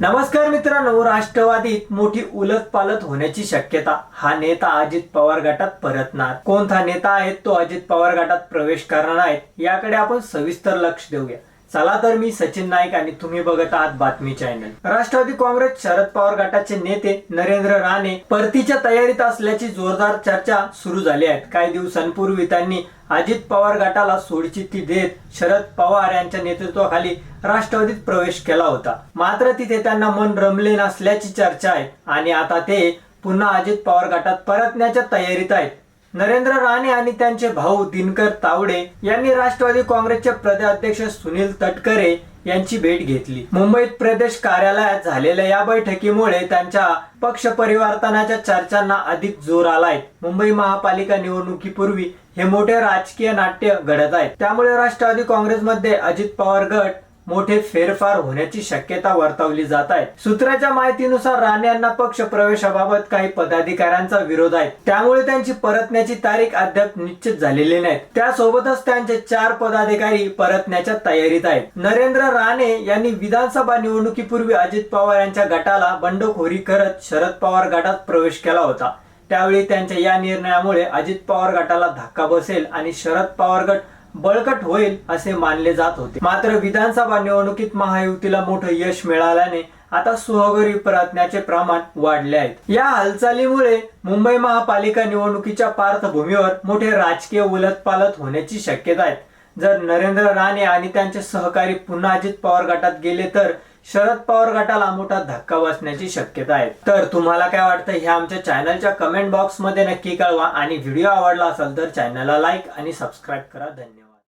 नमस्कार मित्रांनो राष्ट्रवादीत मोठी उलट पालत होण्याची शक्यता. हा नेता अजित पवार गटात परतणार कोणता नेता आहे तो अजित पवार गटात प्रवेश करणार आहेत याकडे आपण सविस्तर लक्ष देऊया. चला तर मी सचिन नाईक आणि तुम्ही बघत आहात बातमी चॅनल. राष्ट्रवादी काँग्रेस शरद पवार गटाचे नेते नरेंद्र राणे परतीच्या तयारीत असल्याची जोरदार चर्चा सुरू झाली आहे. काही दिवसांपूर्वी त्यांनी अजित पवार गटाला सोडचिठ्ठी देत शरद पवार यांच्या नेतृत्वाखाली राष्ट्रवादीत प्रवेश केला होता. मात्र तिथे त्यांना मन रमले नसल्याची चर्चा आहे आणि आता ते पुन्हा अजित पवार गटात परतण्याच्या तयारीत आहेत. नरेंद्र राणे आणि त्यांचे भाऊ दिनकर तावडे यांनी राष्ट्रवादी काँग्रेसचे प्रदेशाध्यक्ष सुनील तटकरे यांची भेट घेतली. मुंबईत प्रदेश कार्यालयात झालेल्या या बैठकीमुळे त्यांच्या पक्ष परिवर्तनाच्या चर्चांना अधिक जोर आलाय. मुंबई महापालिका निवडणुकीपूर्वी हे मोठे राजकीय नाट्य घडत आहे. त्यामुळे राष्ट्रवादी काँग्रेसमध्ये अजित पवार गट मोठे फेरफार होण्याची शक्यता वर्तवली जात आहे. सूत्राच्या माहितीनुसार राणे यांना पक्ष प्रवेशाबाबत काही पदाधिकाऱ्यांचा विरोध आहे. त्यामुळे त्यांची परतण्याची तारीख अद्याप निश्चित झालेली नाही. त्यासोबतच त्यांचे चार पदाधिकारी परतण्याच्या तयारीत आहेत. नरेंद्र राणे यांनी विधानसभा निवडणुकीपूर्वी अजित पवार यांच्या गटाला बंडखोरी करत शरद पवार गटात प्रवेश केला होता. त्यावेळी त्यांच्या या निर्णयामुळे अजित पवार गटाला धक्का बसेल आणि शरद पवार गट बळकट होईल असे मानले जात होते. मात्र विधानसभा निवडणुकीत महायुतीला मोठं यश मिळाल्याने आता सुहगरी प्रार्थनाचे प्रमाण वाढले आहेत या हालचालीमुळे मुंबई महापालिका निवडणुकीच्या पार्श्वभूमीवर मोठे राजकीय उलटपालट होण्याची शक्यता आहे. जर नरेंद्र राणे आणि त्यांचे सहकारी पुन्हा अजित पवार गटात गेले तर शरद पवार गटाला मोठा धक्का बसण्याची शक्यता आहे. तर तुम्हाला काय वाटतं? हे आमच्या चॅनलच्या कमेंट बॉक्समध्ये नक्की कळवा. आणि व्हिडिओ आवडला असेल तर चॅनलला लाईक आणि सबस्क्राईब करा. धन्यवाद.